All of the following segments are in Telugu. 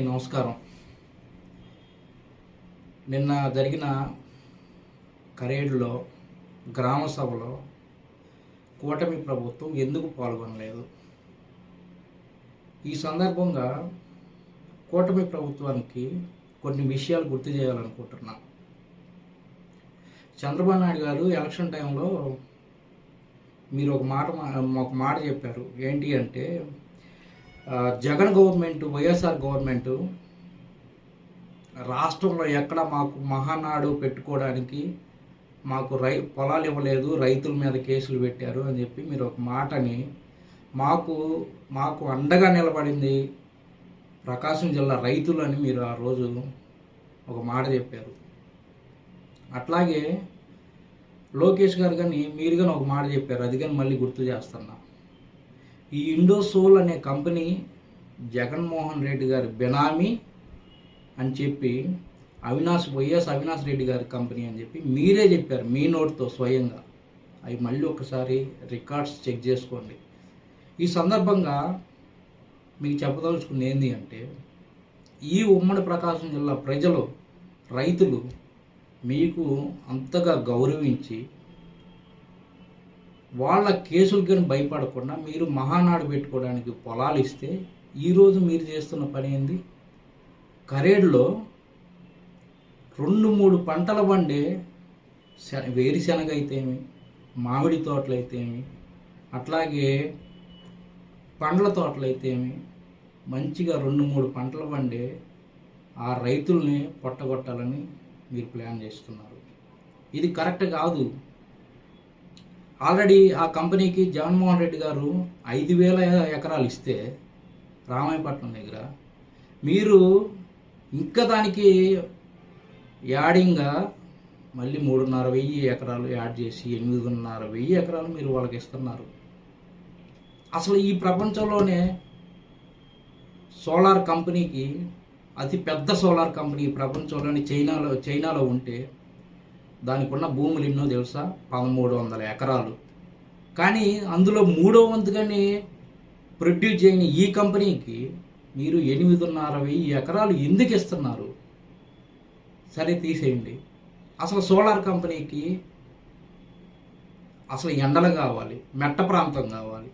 నమస్కారం. నిన్న జరిగిన కరేడులో గ్రామ సభలో కూటమి ప్రభుత్వం ఎందుకు పాల్గొనలేదు? ఈ సందర్భంగా కూటమి ప్రభుత్వానికి కొన్ని విషయాలు గుర్తు చేయాలనుకుంటున్నా. చంద్రబాబు నాయుడు గారు ఎలక్షన్ టైంలో మీరు ఒక మాట మా- ఒక మాట చెప్పారు. ఏంటి అంటే జగన్ గవర్నమెంట్ వైఎస్ఆర్ గవర్నమెంట్ రాష్ట్రంలో ఎక్కడ మాకు మహానాడు పెట్టుకోవడానికి మాకు రై పొలాలు ఇవ్వలేదు రైతుల మీద కేసులు పెట్టారు అని చెప్పి మీరు ఒక మాటని మాకు మాకు అండగా నిలబడింది ప్రకాశం జిల్లా రైతులు అని మీరు ఆ రోజు ఒక మాట చెప్పారు. అట్లాగే లోకేష్ గారు కానీ మీరు కానీ ఒక మాట చెప్పారు. అది కానీ మళ్ళీ గుర్తు చేస్తున్నా. ఈ ఇండోసోల్ అనే కంపెనీ జగన్మోహన్ రెడ్డి గారి బెనామీ అని చెప్పి అవినాష్ వైఎస్ అవినాష్ రెడ్డి గారి కంపెనీ అని చెప్పి మీరే చెప్పారు మీ నోటితో స్వయంగా. అవి మళ్ళీ ఒకసారి రికార్డ్స్ చెక్ చేసుకోండి. ఈ సందర్భంగా మీకు చెప్పదలుచుకుంది ఏంటి అంటే ఈ ఉమ్మడి ప్రకాశం జిల్లా ప్రజలు రైతులు మీకు అంతగా గౌరవించి వాళ్ళ కేసులకి భయపడకుండా మీరు మహానాడు పెట్టుకోవడానికి పొలాలు ఇస్తే ఈరోజు మీరు చేస్తున్న పని ఏంది? కరేడ్లో రెండు మూడు పంటల పండే వేరుశనగ అయితేమి మామిడి తోటలు అయితేమి అట్లాగే పండ్ల తోటలు అయితేమి మంచిగా రెండు మూడు పంటలు పండే ఆ రైతుల్ని పొట్టగొట్టాలని మీరు ప్లాన్ చేస్తున్నారు. ఇది కరెక్ట్ కాదు. ఆల్రెడీ ఆ కంపెనీకి జగన్మోహన్ రెడ్డి గారు ఐదు వేల ఎకరాలు ఇస్తే రామాయపట్నం దగ్గర మీరు ఇంకా దానికి యాడింగ్గా మళ్ళీ మూడున్నర వెయ్యి ఎకరాలు యాడ్ చేసి ఎనిమిదిన్నర వెయ్యి ఎకరాలు మీరు వాళ్ళకి ఇస్తున్నారు. అసలు ఈ ప్రపంచంలోనే సోలార్ కంపెనీకి అతి పెద్ద సోలార్ కంపెనీ ఈ ప్రపంచంలోని చైనాలో చైనాలో ఉంటే దానికి ఉన్న భూములు ఎన్నో తెలుసా? పదమూడు వందల ఎకరాలు. కానీ అందులో మూడో వంతుగానే ప్రొడ్యూస్ చేయని ఈ కంపెనీకి మీరు ఎనిమిదిన్నర వెయ్యి ఎకరాలు ఎందుకు ఇస్తున్నారు? సరే తీసేయండి. అసలు సోలార్ కంపెనీకి అసలు ఎండలు కావాలి మెట్ట ప్రాంతం కావాలి.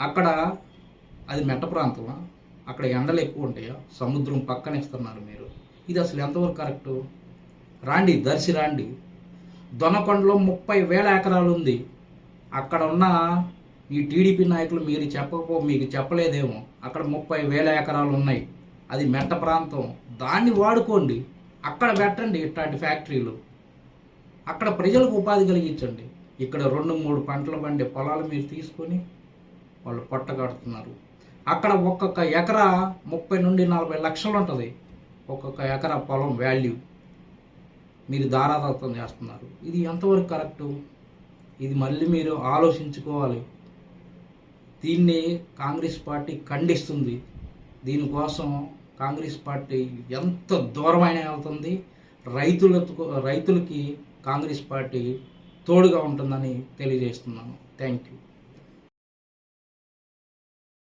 అక్కడ అది మెట్ట ప్రాంతమా? అక్కడ ఎండలు ఎక్కువ ఉంటాయా? సముద్రం పక్కన ఇస్తున్నారు మీరు. ఇది అసలు ఎంతవరకు కరెక్టు? రాండి దర్శి రాండి. దొనకొండలో ముప్పై వేల ఎకరాలు ఉంది. అక్కడ ఉన్న ఈ టీడీపీ నాయకులు మీరు చెప్పకపో మీకు చెప్పలేదేమో. అక్కడ ముప్పై వేల ఎకరాలు ఉన్నాయి. అది మెట్ట ప్రాంతం. దాన్ని వాడుకోండి. అక్కడ పెట్టండి ఇట్లాంటి ఫ్యాక్టరీలు. అక్కడ ప్రజలకు ఉపాధి కలిగించండి. ఇక్కడ రెండు మూడు పంటలు పండే పొలాలు మీరు తీసుకొని వాళ్ళు పొట్ట కడుతున్నారు. అక్కడ ఒక్కొక్క ఎకరా ముప్పై నుండి నలభై లక్షలు ఉంటుంది. ఒక్కొక్క ఎకరా పొలం వాల్యూ మీరు దారాదత్తం చేస్తున్నారు. ఇది ఎంతవరకు కరెక్టు? ఇది మళ్ళీ మీరు ఆలోచించుకోవాలి. దీన్ని కాంగ్రెస్ పార్టీ ఖండిస్తుంది. దీనికోసం కాంగ్రెస్ పార్టీ ఎంత దూరమైన వెళ్తుంది. రైతులకు రైతులకి కాంగ్రెస్ పార్టీ తోడుగా ఉంటుందని తెలియజేస్తున్నాను. Thank you.